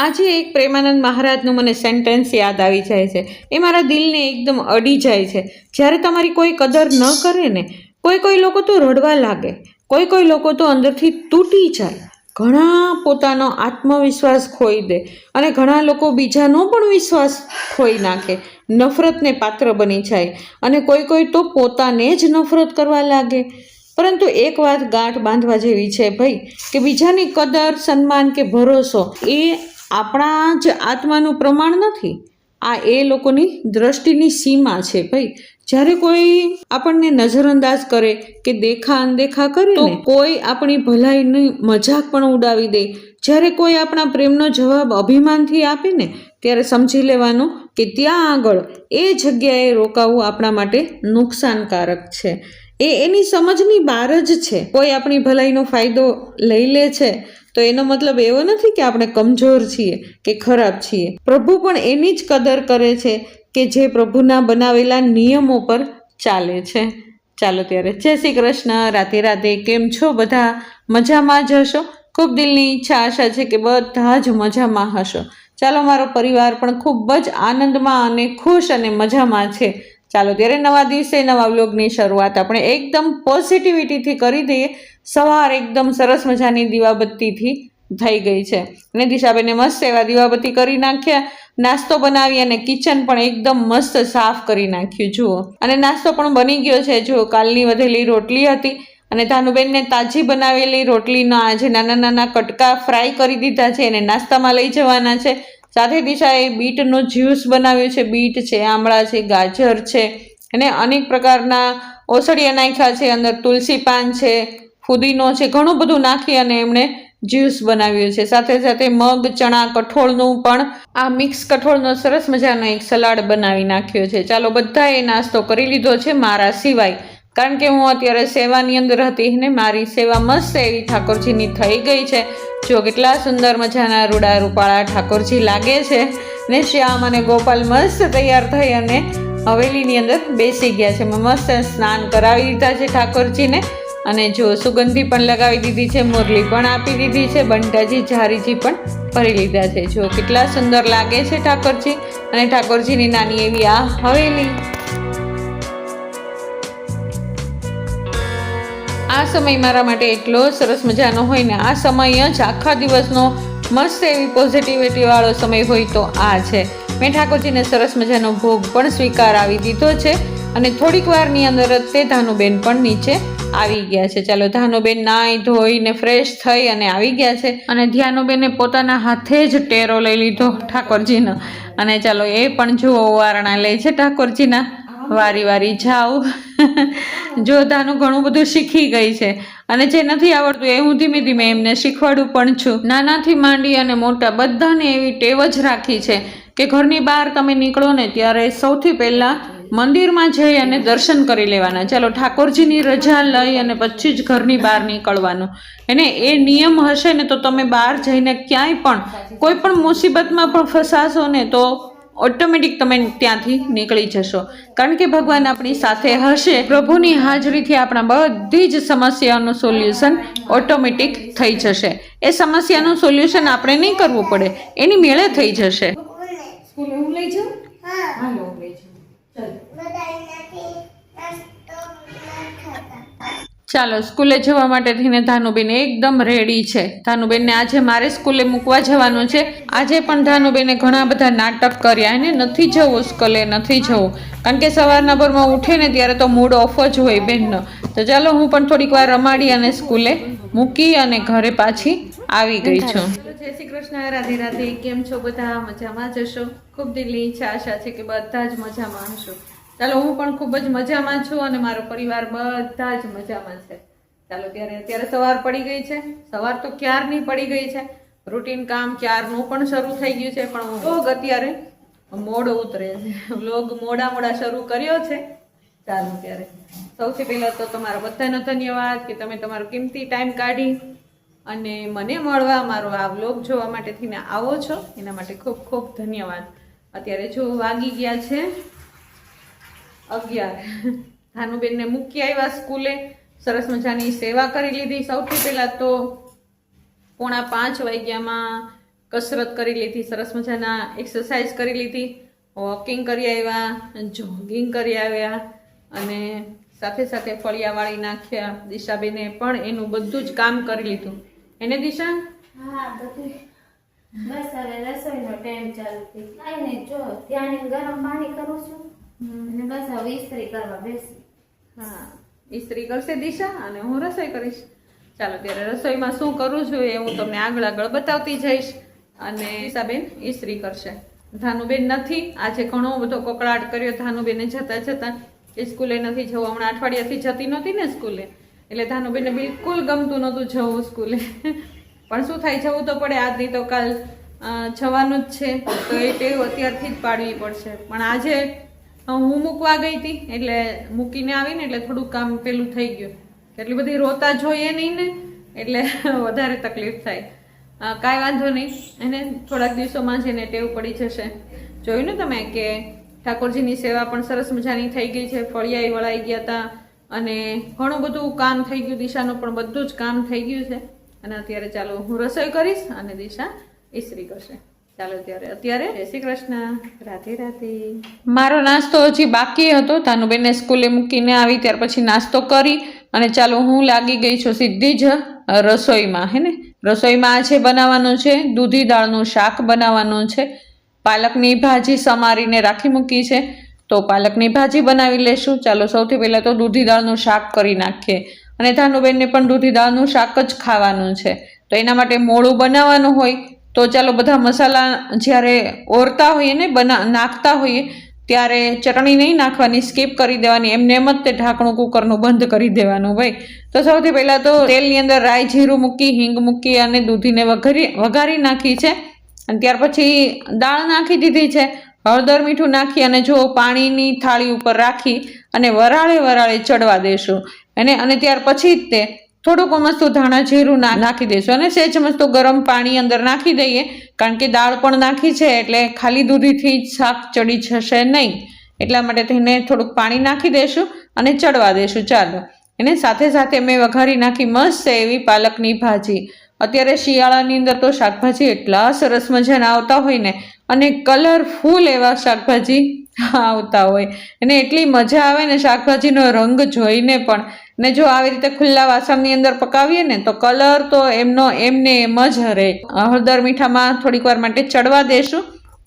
આજે એક પ્રેમાનંદ મહારાજનું મને સેન્ટેન્સ યાદ આવી જાય છે. એ મારા દિલને એકદમ અડી જાય છે. જ્યારે તમારી કોઈ કદર ન કરે ને, કોઈ કોઈ લોકો તો રડવા લાગે, કોઈ કોઈ લોકો તો અંદરથી તૂટી જાય. ઘણા પોતાનો આત્મવિશ્વાસ ખોઈ દે અને ઘણા લોકો બીજાનો પણ વિશ્વાસ ખોઈ નાખે. નફરતને પાત્ર બની જાય અને કોઈ કોઈ તો પોતાને જ નફરત કરવા લાગે. પરંતુ એક વાત ગાંઠ બાંધવા જેવી છે, ભાઈ, કે બીજાની કદર, સન્માન કે ભરોસો એ આપણા જ આત્માનું પ્રમાણ નથી. આ એ લોકોની દ્રષ્ટિની સીમા છે ભાઈ. જ્યારે કોઈ આપણને નજરઅંદાજ કરે કે દેખા અનદેખા કરે તો કોઈ આપણી ભલાઈની મજાક પણ ઉડાવી દે. જ્યારે કોઈ આપણા પ્રેમનો જવાબ અભિમાનથી આપે ને ત્યારે સમજી લેવાનું કે ત્યાં આગળ એ જગ્યાએ રોકાવું આપણા માટે નુકસાનકારક છે. એ એની સમજની બહાર જ છે. કોઈ આપણી ભલાઈનો ફાયદો લઈ લે છે, તો એનો મતલબ એવો નથી કે આપણે કમજોર છીએ કે ખરાબ છીએ. પ્રભુ પણ એની જ કદર કરે છે કે જે પ્રભુના બનાવેલા નિયમો પર ચાલે છે. ચાલો ત્યારે. જય શ્રી કૃષ્ણ. રાતે રાતે કેમ છો બધા? મજામાં જ હશો? ખૂબ દિલની ઈચ્છા આશા છે કે બધા જ મજામાં હશો. ચાલો, મારો પરિવાર પણ ખૂબ જ આનંદમાં અને ખુશ અને મજામાં છે. ચાલો ત્યારે નવા દિવસે, નવા વ્લોગની શરૂઆત આપણે એકદમ પોઝિટિવિટીથી કરી દઈએ. સવાર એકદમ સરસ મજાની દીવાબત્તીથી થઈ ગઈ છે. અને દિશાબેને મસ્ત એવા દીવાબત્તી કરી નાખ્યા. નાસ્તો બનાવી અને કિચન પણ એકદમ મસ્ત સાફ કરી નાખ્યું. જુઓ. અને નાસ્તો પણ બની ગયો છે. જુઓ, કાલની વધેલી રોટલી હતી. અને ધાનુબેનને તાજી બનાવેલી રોટલીના આજે નાના નાના કટકા ફ્રાય કરી દીધા છે. એને નાસ્તામાં લઈ જવાના છે. સાથે દિશાએ બીટનું જ્યુસ બનાવ્યું છે. બીટ છે, આમળા છે, ગાજર છે અને અનેક પ્રકારના ઓસડિયા નાખ્યા છે. અંદર તુલસી પાન છે, ફુદીનો છે, ઘણું બધું નાખી અને એમણે જ્યુસ બનાવ્યું છે. સાથે સાથે મગ, ચણા, કઠોળનું પણ આ મિક્સ કઠોળનો સરસ મજાનો એક સલાડ બનાવી નાખ્યો છે. ચાલો બધાએ નાસ્તો કરી લીધો છે મારા સિવાય. કારણ કે હું અત્યારે સેવાની અંદર હતી ને મારી સેવા મસ્ત એવી ઠાકોરજીની થઈ ગઈ છે. જો કેટલા સુંદર મજાના રૂડા રૂપાળા ઠાકોરજી લાગે છે. ને શ્યામ અને ગોપાલ મસ્ત તૈયાર થઈ અને હવેલીની અંદર બેસી ગયા છે. મસ્ત સ્નાન કરાવી દીધા છે ઠાકોરજીને. અને જો સુગંધી પણ લગાવી દીધી છે, મુરલી પણ આપી દીધી છે, બંટાજી, ઝારીજી પણ ભરી લીધા છે. જો કેટલા સુંદર લાગે છે ઠાકોરજી. અને ઠાકોરજીની નાની એવી આ હવેલી. આ સમય મારા માટે એટલો સરસ મજાનો હોય ને આ સમય જ આખા દિવસનો મસ્ત એવી પોઝિટિવિટીવાળો સમય હોય તો આ છે. મેં ઠાકોરજીને સરસ મજાનો ભોગ પણ સ્વીકાર આવી દીધો છે અને થોડીક વારની અંદર જ તે ધાનુબેન પણ નીચે આવી ગયા છે. ચાલો ધાનુબેન નાહી ધોઈને ફ્રેશ થઈ અને આવી ગયા છે. અને ધ્યાનુબેને પોતાના હાથે જ ટેરો લઈ લીધો ઠાકોરજીનો. અને ચાલો એ પણ જુઓ, વારણા લે છે ઠાકોરજીના. વારી વારી જાઉં. જોધાનું ઘણું બધું શીખી ગઈ છે. અને જે નથી આવડતું એ હું ધીમે ધીમે એમને શીખવાડું પણ છું. નાનાથી માંડી અને મોટા બધાને એવી ટેવ જ રાખી છે કે ઘરની બહાર તમે નીકળો ને ત્યારે સૌથી પહેલાં મંદિરમાં જઈ અને દર્શન કરી લેવાના. ચાલો, ઠાકોરજીની રજા લઈ અને પછી જ ઘરની બહાર નીકળવાનું. એને એ નિયમ હશે ને તો તમે બહાર જઈને ક્યાંય પણ, કોઈ પણ મુસીબતમાં પણ ફસાશો ને તો ઓટોમેટિક તમે ત્યાંથી નીકળી જશો. કારણ કે ભગવાન આપણી સાથે હશે. પ્રભુની હાજરીથી આપણા બધી જ સમસ્યાઓનું સોલ્યુશન ઓટોમેટિક થઈ જશે. એ સમસ્યાનું સોલ્યુશન આપણે નહીં કરવું પડે. એની મેળે થઈ જશે. સ્કૂલે હું લઈ જાઉં હા. હું લઈ જાઉં ચાલો. સ્કૂલે જવા માટે થઈને ધાનુબેન એકદમ રેડી છે. ધાનુબેનને આજે મારે સ્કૂલે મૂકવા જવાનું છે. આજે પણ ધાનુબેને ઘણા બધા નાટક કર્યા. એને નથી જવું, સ્કૂલે નથી જવું. કારણ કે સવારના ભરમાં ઉઠે ને ત્યારે તો મૂડ ઓફ જ હોય બેનનો. તો ચાલો, હું પણ થોડીક વાર રમાડી અને સ્કૂલે મૂકી અને ઘરે પાછી આવી ગઈ છું. જય શ્રી કૃષ્ણ, રાધે રાધે. કેમ છો બધા? મજામાં જશો ખૂબ દિલની ઈચ્છા, આશા છે કે બધા જ મજામાં હશો. ચાલો, હું પણ ખૂબ જ મજામાં છું અને મારો પરિવાર બધા જ મજામાં છે. ચાલો, ત્યારે અત્યારે સવાર પડી ગઈ છે. સવાર તો ક્યારની પડી ગઈ છે? રૂટીન કામ ક્યારનું પણ શરૂ થઈ ગયું છે, પણ વ્લોગ અત્યારે મોડો ઉતરે છે. વ્લોગ મોડા મોડા શરૂ કર્યો છે. ચાલો, ત્યારે. સૌથી પહેલાં તો તમારો બધાનો ધન્યવાદ કે તમે તમારો કિંમતી ટાઈમ કાઢી અને મને મળવા મારો આ વ્લોગ જોવા માટે થઈને આવો છો. એના માટે ખૂબ ખૂબ ધન્યવાદ. અત્યારે જો વાગી ગયા છે અગિયાર. ભાનુબેનને મૂકી આવ્યા સ્કૂલે. સરસ મજાની સેવા કરી લીધી. સૌથી પહેલાં તો પોણા પાંચ વાગ્યામાં કસરત કરી લીધી. સરસ મજાના એક્સરસાઇઝ કરી લીધી. વોકિંગ કરી આવ્યા જોગિંગ કરી આવ્યા અને સાથે સાથે ફળિયા વાળી નાખ્યા. દિશાબેને પણ એનું બધું જ કામ કરી લીધું. એને દિશા? બસ હવે રસોઈનો ટાઈમ ચાલુ થઈ કાંઈ નહીં, જો ત્યાં ગરમ પાણી કરું છું. અને બસ હવે ઇસ્ત્રી કરવા બેસી હા ઇસ્ત્રી કરશે દિશા અને હું રસોઈ કરીશ ચાલો ત્યારે રસોઈમાં શું કરું છું એ હું તમને આગળ આગળ બતાવતી જઈશ અને ઈશાબેન ઇસ્ત્રી કરશે ધાનુબેન નથી આજે ઘણો બધો કકડાટ કર્યો ધાનુબેને જતા જતા એ સ્કૂલે નથી જવું હમણાં અઠવાડિયાથી જતી નહોતી ને સ્કૂલે એટલે ધાનુબેનને બિલકુલ ગમતું નહોતું જવું સ્કૂલે પણ શું થાય જવું તો પડે આજની તો કાલ જવાનું જ છે તો એ ટેવ અત્યારથી જ પાડવી પડશે પણ આજે હું મૂકવા ગઈ હતી, એટલે મૂકીને આવીને એટલે થોડું કામ પેલું થઈ ગયું. એટલી બધી રોતા જોઈએ નહીં ને, એટલે વધારે તકલીફ થાય. કાંઈ વાંધો નહીં. એને થોડાક દિવસોમાં જ એને ટેવ પડી જશે. જોયું ને તમે કે ઠાકોરજીની સેવા પણ સરસ મજાની થઈ ગઈ છે ફળિયાઈ વળાઈ ગયા હતા અને ઘણું બધું કામ થઈ ગયું, દિશાનું પણ બધું જ કામ થઈ ગયું છે. અને અત્યારે ચાલો હું રસોઈ કરીશ અને દિશા ઈસરી કરશે. અત્યારે શ્રી કૃષ્ણ. રાધે રાધે. મારો નાસ્તો હજી બાકી હતો. ધાનુબેનને સ્કૂલે મૂકીને આવી, ત્યાર પછી નાસ્તો કરી અને ચાલો હું લાગી ગઈ છું સીધી જ રસોઈમાં, હે ને? રસોઈમાં આજે બનાવવાનું છે, દૂધી દાળનું શાક બનાવવાનું છે. પાલકની ભાજી સમારીને રાખી મૂકી છે. તો પાલકની ભાજી બનાવી લેશું. ચાલો સૌથી પહેલાં તો દૂધી દાળનું શાક કરી નાખીએ. અને ધાનુબેનને પણ દૂધી દાળનું શાક જ ખાવાનું છે. તો એના માટે મોળું બનાવવાનું હોય તો ચાલો બધા મસાલા જ્યારે ઓરતા હોઈએ ને, બના, નાખતા હોઈએ, ત્યારે ચટણી નહીં નાખવાની સ્કીપ કરી દેવાની, એમને એમ જ તે ઢાંકણું કુકરનું બંધ કરી દેવાનું ભાઈ. તો સૌથી પહેલાં તો તેલની અંદર રાઈ, જીરું મૂકી, હિંગ મૂકી અને દૂધીને વઘારી વઘારી નાખી છે. અને ત્યાર પછી દાળ નાખી દીધી છે. હળદર મીઠું નાખી અને જો પાણીની થાળી ઉપર રાખી અને વરાળે વરાળે ચડવા દેશું. એને, અને ત્યાર પછી જ તે થોડુંક મસ્તું ધાણા જીરું નાખી દઈશું અને સહેજ મસ્તું ગરમ પાણી અંદર નાખી દઈએ. કારણ કે દાળ પણ નાખી છે, એટલે ખાલી દૂધીથી શાક ચડી જશે નહીં. એટલા માટે તેને થોડુંક પાણી નાખી દઈશું અને ચડવા દઈશું. ચાલો. એને સાથે સાથે મેં વઘારી નાખી મસ્ત એવી પાલકની ભાજી. અત્યારે શિયાળાની અંદર તો શાકભાજી એટલા સરસ મજાના આવતા હોય ને અને કલરફુલ એવા શાકભાજી આવતા હોય. અને એટલી મજા આવે ને શાકભાજીનો રંગ જોઈને પણ. ને જો આવી રીતે ખુલ્લા વાસણની અંદર પકાવીએ ને તો કલર તો એમનો એમને એમ જ રહે. હળદર મીઠામાં થોડીક વાર માટે ચડવા દેશું.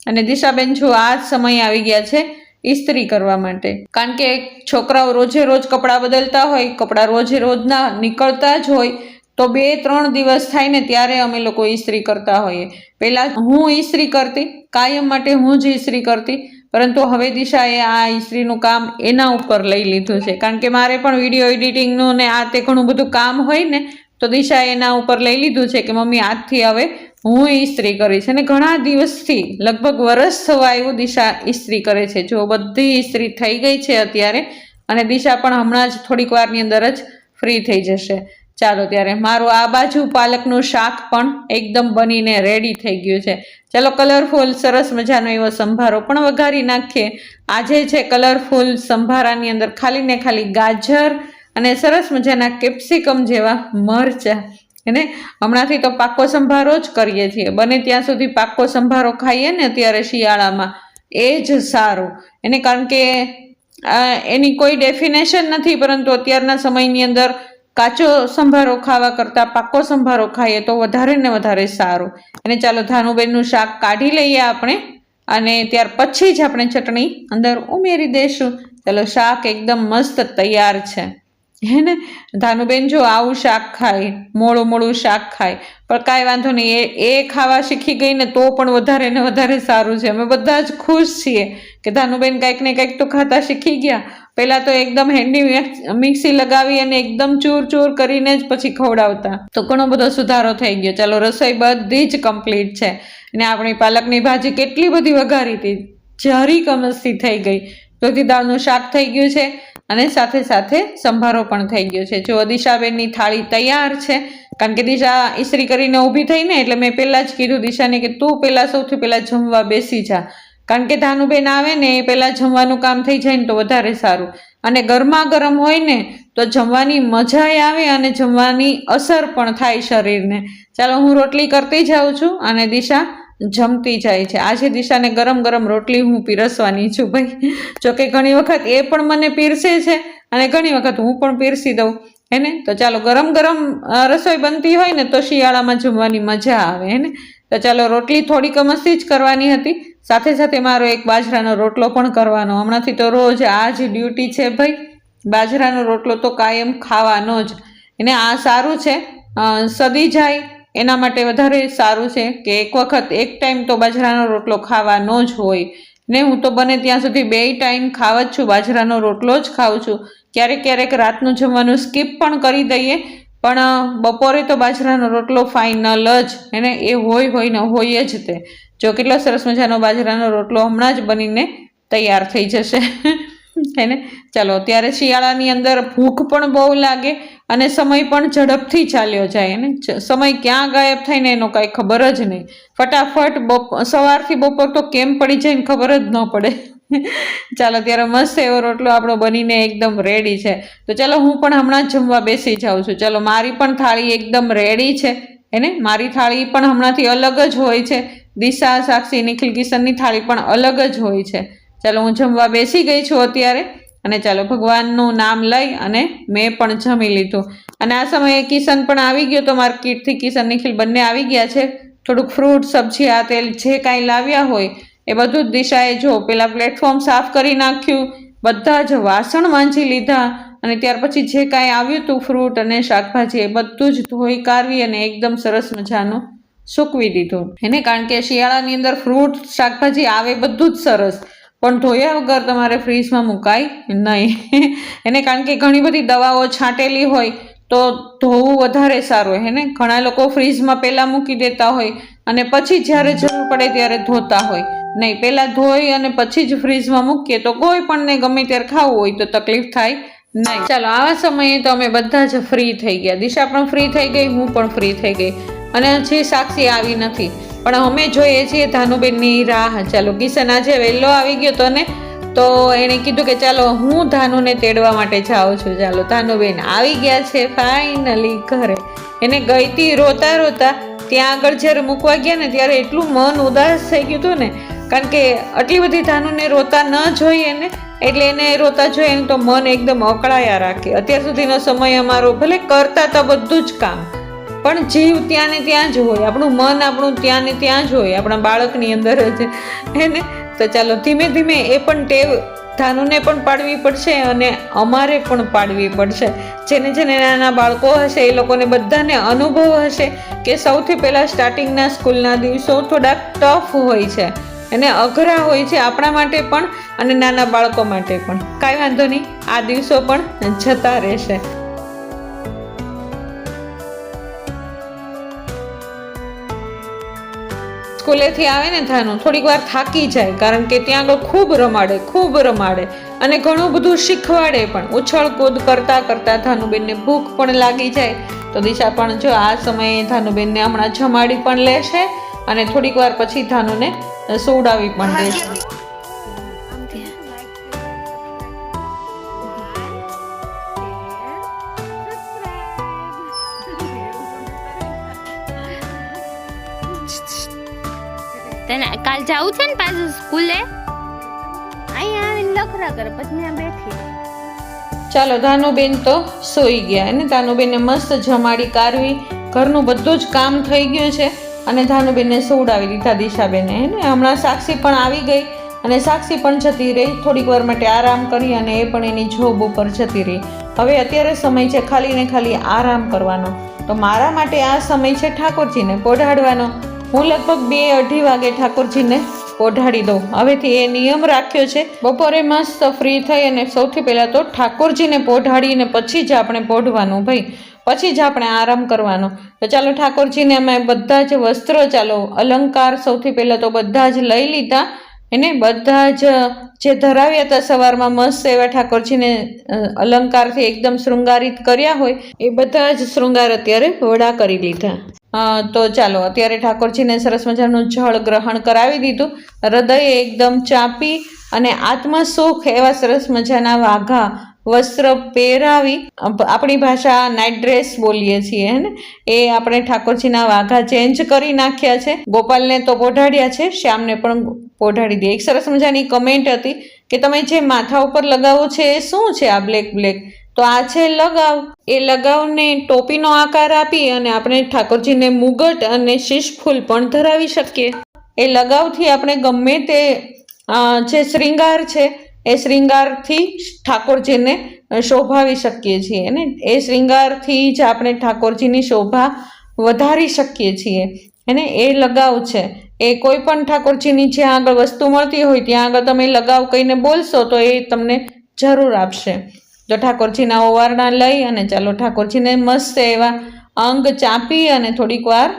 અને દિશાબેન, જો આ જ સમય આવી ગયા છે ઇસ્ત્રી કરવા માટે. કારણ કે છોકરાઓ રોજે રોજ કપડાં બદલતા હોય, કપડાં રોજે રોજના નીકળતા જ હોય. તો બે, ત્રણ દિવસ થાય ને ત્યારે અમે લોકો ઇસ્ત્રી કરતા હોઈએ. પહેલાં હું ઇસ્ત્રી કરતી, કાયમ માટે હું જ ઇસ્ત્રી કરતી, પરંતુ હવે દિશાએ આ ઇસ્ત્રીનું કામ એના ઉપર લઈ લીધું છે. કારણ કે મારે પણ વીડિયો એડિટિંગનું ને આ તે ઘણું બધું કામ હોય ને, તો દિશાએ એના ઉપર લઈ લીધું છે કે મમ્મી આજથી હવે હું ઇસ્ત્રી કરીશ. અને ઘણા દિવસથી, લગભગ વરસ થવા એવું દિશા ઇસ્ત્રી કરે છે. જો બધી ઇસ્ત્રી થઈ ગઈ છે અત્યારે, અને દિશા પણ હમણાં જ થોડીક વારની અંદર જ ફ્રી થઈ જશે. ચાલો ત્યારે મારું આ બાજુ પાલકનું શાક પણ એકદમ બનીને રેડી થઈ ગયું છે. ચાલો કલરફુલ સરસ મજાનો એવો સંભારો પણ વઘારી નાખીએ. આજે છે કલરફુલ સંભારાની અંદર ખાલી ને ખાલી ગાજર અને સરસ મજાના કેપ્સિકમ જેવા મરચાં. એને હમણાંથી તો પાકો સંભારો જ કરીએ છીએ. બને ત્યાં સુધી પાકો સંભારો ખાઈએ ને અત્યારે શિયાળામાં એ જ સારું. એને કારણ કે એની કોઈ ડેફિનેશન નથી, પરંતુ અત્યારના સમયની અંદર કાચો સંભારો ખાવા કરતાં પાકો સંભારો ખાઈએ તો વધારે ને વધારે સારું. અને ચાલો ધાનુબેનનું શાક કાઢી લઈએ આપણે અને ત્યાર પછી જ આપણે ચટણી અંદર ઉમેરી દઈશું ચાલો શાક એકદમ મસ્ત તૈયાર છે. હે ને? ધાનુબેન જો આવું શાક ખાય, મોળું મોળું શાક ખાય, પણ કાંઈ વાંધો નહીં, એ એ ખાવા શીખી ગઈ ને તો પણ વધારે ને વધારે સારું છે. અમે બધા જ ખુશ છીએ કે ધાનુબેન કંઈક ને કંઈક તો ખાતા શીખી ગયા. પહેલાં તો એકદમ હેન્ડી મિક્સી લગાવી અને એકદમ ચૂર ચૂર કરીને જ પછી ખવડાવતા. તો ઘણો બધો સુધારો થઈ ગયો. ચાલો, રસોઈ બધી જ કમ્પ્લીટ છે. અને આપણી પાલકની ભાજી કેટલી બધી વઘારી હતી. જરી કમસ્તી થઈ ગઈ. દૂધી દાળનું શાક થઈ ગયું છે અને સાથે સાથે સંભારો પણ થઈ ગયો છે. જો દિશાબેનની થાળી તૈયાર છે, કારણ કે દિશા ઈસરી કરીને ઊભી થઈ ને એટલે મેં પહેલાં જ કીધું દિશાને કે તું પહેલાં સૌથી પહેલાં જમવા બેસી જા. કારણ કે ધાનુબેન આવે ને એ પહેલાં જમવાનું કામ થઈ જાય ને તો વધારે સારું. અને ગરમા ગરમ હોય ને તો જમવાની મજાય આવે અને જમવાની અસર પણ થાય શરીરને. ચાલો હું રોટલી કરતી જાઉં છું અને દિશા જમતી જાય છે. આજે દિશાને ગરમ ગરમ રોટલી હું પીરસવાની છું ભાઈ. જોકે ઘણી વખત એ પણ મને પીરસે છે અને ઘણી વખત હું પણ પીરસી દઉં. હેને? તો ચાલો ગરમ ગરમ રસોઈ બનતી હોય ને તો શિયાળામાં જમવાની મજા આવે, હેને? તો ચાલો રોટલી થોડીક મસ્તી જ કરવાની હતી. સાથે સાથે મારો એક બાજરાનો રોટલો પણ કરવાનો. હમણાંથી તો રોજ આ જ ડ્યુટી છે ભાઈ. બાજરાનો રોટલો તો કાયમ ખાવાનો જ. એને આ સારું છે. સદી જાય એના માટે વધારે સારું છે કે એક વખત એક ટાઈમ તો બાજરાનો રોટલો ખાવાનો જ હોય. ને હું તો બને ત્યાં સુધી બે ટાઈમ ખાવા જ છું, બાજરાનો રોટલો જ ખાઉં છું. ક્યારેક ક્યારેક રાતનું જમવાનું સ્કીપ પણ કરી દઈએ, પણ બપોરે તો બાજરાનો રોટલો ફાઇનલ જ, એને એ હોય હોય ને હોય જ તે. જો કેટલો સરસ મજાનો બાજરાનો રોટલો હમણાં જ બનીને તૈયાર થઈ જશે. હેને ચાલો ત્યારે શિયાળાની અંદર ભૂખ પણ બહુ લાગે અને સમય પણ ઝડપથી ચાલ્યો જાય ને? સમય ક્યાં ગાયબ થાય ને એનો કાંઈ ખબર જ નહીં. ફટાફટ બપ, સવારથી બપોર તો કેમ પડી જાય ને ખબર જ ન પડે. ચાલો ત્યારે મસ્ત એવો રોટલો આપણો બનીને એકદમ રેડી છે. તો ચાલો, હું પણ હમણાં જમવા બેસી જાઉં છું. ચાલો, મારી પણ થાળી એકદમ રેડી છે એને મારી થાળી પણ હમણાંથી અલગ જ હોય છે. દિશા સાક્ષી નિખિલ કિશનની થાળી પણ અલગ જ હોય છે. ચાલો હું જમવા બેસી ગઈ છું અત્યારે. અને ચાલો ભગવાનનું નામ લઈ અને મેં પણ જમી લીધું. અને આ સમયે કિશન પણ આવી ગયો તો માર્કેટથી કિશન નિખિલ બંને આવી ગયા છે. થોડુંક ફ્રૂટ સબ્જી, આ તેલ જે કાંઈ લાવ્યા હોય એ બધું જ દિશાએ જો પેલા પ્લેટફોર્મ સાફ કરી નાખ્યું, બધા જ વાસણ માંજી લીધા અને ત્યાર પછી જે કાંઈ આવ્યું હતું ફ્રૂટ અને શાકભાજી એ બધું જ ધોઈ કાઢવી અને એકદમ સરસ મજાનું સૂકવી દીધું. એને કારણ કે શિયાળાની અંદર ફ્રૂટ શાકભાજી આવે બધું જ સરસ. પણ ધોયા વગર તમારે ફ્રીજમાં મુકાય નહીં. એને કારણ કે ઘણી બધી દવાઓ છાંટેલી હોય તો ધોવું વધારે સારું હે ને? ઘણા લોકો ફ્રીજમાં પહેલાં મૂકી દેતા હોય અને પછી જ્યારે જરૂર પડે ત્યારે ધોતા હોય. નહીં, પહેલાં ધોઈ અને પછી જ ફ્રીજમાં મૂકીએ તો કોઈ પણ ને ગમે ત્યારે ખાવું હોય તો તકલીફ થાય નહીં. ચાલો, આવા સમયે તો અમે બધા જ ફ્રી થઈ ગયા. દિશા પણ ફ્રી થઈ ગઈ, હું પણ ફ્રી થઈ ગઈ. અને હજી સાક્ષી આવી નથી. પણ અમે જોઈએ છીએ ધાનુબેનની રાહ. ચાલો, કિશન આજે વહેલો આવી ગયો તો ને, તો એણે કીધું કે ચાલો, હું ધાનુને તેડવા માટે જાઉં છું. ચાલો, ધાનુબેન આવી ગયા છે ફાઇનલી ઘરે. એને ગઈ હતી રોતા રોતા ત્યાં આગળ જ્યારે મૂકવા ગયા ને, ત્યારે એટલું મન ઉદાસ થઈ ગયું હતું ને, કારણ કે આટલી બધી ધાનુને રોતા ન જોઈએ ને, એટલે એને રોતા જોઈએ તો મન એકદમ અકળાયા રાખે. અત્યાર સુધીનો સમય અમારો ભલે કરતા હતા બધું જ કામ. પણ જીવ ત્યાં ને ત્યાં જ હોય. આપણું મન આપણું ત્યાં ને ત્યાં જ હોય. આપણા બાળકની અંદર જ. હેને તો ચાલો, ધીમે ધીમે એ પણ ટેવ ધાનુને પણ પાડવી પડશે અને અમારે પણ પાડવી પડશે. જેને જેને નાના બાળકો હશે, એ લોકોને બધાને અનુભવ હશે કે સૌથી પહેલાં સ્ટાર્ટિંગના સ્કૂલના દિવસો થોડાક ટફ હોય છે અને અઘરા હોય છે આપણા માટે પણ અને નાના બાળકો માટે પણ. કાંઈ વાંધો નહીં. આ દિવસો પણ જતા રહેશે. સ્કૂલેથી આવે ને થાનું થોડીક વાર થાકી જાય કારણ કે ત્યાં આગળ ખૂબ રમાડે ખૂબ રમાડે અને ઘણું બધું શીખવાડે પણ. ઉછળ કૂદ કરતા કરતા ધાનુબેનને ભૂખ પણ લાગી જાય. તો દિશા પણ જો આ સમયે ધાનુબેનને હમણાં જમાડી પણ લેશે અને થોડીક વાર પછી ધાનુને સોવડાવી પણ દેશે. કાલ જવું છે ને પાછું સ્કૂલે? અહીંયા આવીને લખરા કરે પછી ત્યાં બેઠી. ચાલો ધાનુબેન તો સૂઈ ગયા અને ધાનુબેનને મસ્ત જમાડી કારવી ઘરનું બધું જ કામ થઈ ગયું છે અને ધાનુબેનને સુવડાવી દીધા દિશાબેને હે ને? હમણાં સાક્ષી પણ આવી ગઈ અને સાક્ષી પણ જતી રહી. થોડીક વાર માટે આરામ કરી અને એ પણ એની જોબ ઉપર જતી રહી. હવે અત્યારે સમય છે ખાલી ને ખાલી આરામ કરવાનો. તો મારા માટે આ સમય છે ઠાકોરજીને પોઢાડવાનો હું લગભગ બે અઢી વાગે ઠાકોરજીને પોઢાડી દઉં. હવેથી એ નિયમ રાખ્યો છે, બપોરે મસ્ત ફ્રી થઈ અને સૌથી પહેલાં તો ઠાકોરજીને પોઢાડીને પછી જ આપણે પોઢવાનું ભાઈ, પછી જ આપણે આરામ કરવાનો. તો ચાલો ઠાકોરજીને અમે બધા જ વસ્ત્રો, ચાલો અલંકાર સૌથી પહેલાં તો બધા જ લઈ લીધા. એને બધા જ જે ધરાવ્યા હતા સવારમાં મસ્ત એવા ઠાકોરજીને અલંકારથી એકદમ શૃંગારિત કર્યા હોય, એ બધા જ શૃંગાર અત્યારે વડા કરી લીધા. તો ચાલો, અત્યારે ઠાકોરજીને સરસ મજાનું જળ ગ્રહણ કરાવી દીધું. હૃદય એકદમ ચાપી અને આત્મસુખ એવા સરસ મજાના વાઘા, વસ્ત્ર પહેરાવી આપણી ભાષા નાઇટ ડ્રેસ બોલીએ છીએ ને? એ આપણે ઠાકોરજીના વાઘા ચેન્જ કરી નાખ્યા છે. ગોપાલને તો પોઢાડ્યા છે, શ્યામને પણ પોઢાડી દે એક સરસ મજાની કમેન્ટ હતી કે તમે જે માથા ઉપર લગાવો છે એ શું છે આ બ્લેક બ્લેક તો આ છે લગાવ. એ લગાવને ટોપીનો આકાર આપી અને આપણે ઠાકોરજીને મુગટ અને શીશફૂલ પણ ધરાવી શકીએ. એ લગાવથી આપણે ગમે તે જે શ્રૃંગાર છે, એ શ્રૃંગારથી ઠાકોરજીને શોભાવી શકીએ છીએ ને. એ શ્રૃંગારથી જ આપણે ઠાકોરજીની શોભા વધારી શકીએ છીએ. એને એ લગાવ છે. એ કોઈ પણ ઠાકોરજીની જ્યાં આગળ વસ્તુ મળતી હોય, ત્યાં આગળ તમે લગાવ કહીને બોલશો તો એ તમને જરૂર આપશે. તો ઠાકોરજીના ઓવારણા લઈ અને ચાલો ઠાકોરજીને મસ્ત એવા અંગ ચાંપી અને થોડીક વાર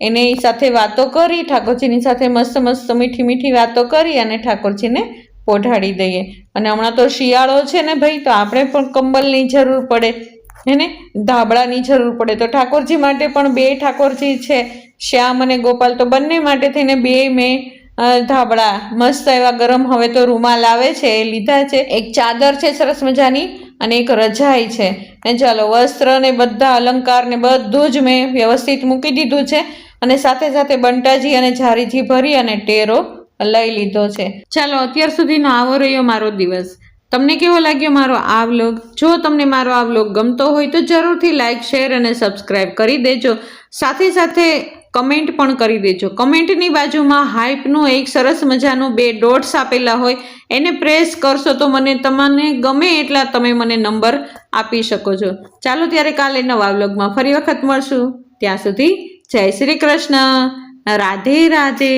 એની સાથે વાતો કરી, ઠાકોરજીની સાથે મસ્ત મસ્ત મીઠી મીઠી વાતો કરી અને ઠાકોરજીને પોઢાડી દઈએ. અને હમણાં તો શિયાળો છે ને ભાઈ, તો આપણે પણ કંબલની જરૂર પડે હેને ધાબળાની જરૂર પડે. તો ઠાકોરજી માટે પણ બે ઠાકોરજી છે, શ્યામ અને ગોપાલ. તો બંને માટે થઈને બે મેં ધાબળા. મસ્ત એવા ગરમ હવે તો રૂમાલ આવે છે, એ લીધા છે. એક ચાદર છે સરસ મજાની. અને એક રજાઈ છે. ને ચાલો, વસ્ત્ર ને બધા અલંકાર ને બધું જ મેં વ્યવસ્થિત મૂકી દીધું છે અને સાથે સાથે બંટાજી અને ઝારીજી ભરી અને ટેરો લઈ લીધો છે. ચાલો, અત્યાર સુધીનો આવો રહ્યો મારો દિવસ. તમને કેવો લાગ્યો મારો આ વ્લોગ? જો તમને મારો આ વ્લોગ ગમતો હોય તો જરૂરથી લાઇક શેર અને સબસ્ક્રાઈબ કરી દેજો. સાથે સાથે કમેન્ટ પણ કરી દેજો. કમેન્ટની બાજુમાં હાઇપનું એક સરસ મજાનું બે ડોટ્સ આપેલા હોય, એને પ્રેસ કરશો તો મને તમને ગમે એટલા તમે મને નંબર આપી શકો છો. ચાલો ત્યારે કાલે નવા વ્લોગમાં ફરી વખત મળશું. ત્યાં સુધી જય શ્રી કૃષ્ણ. રાધે રાધે.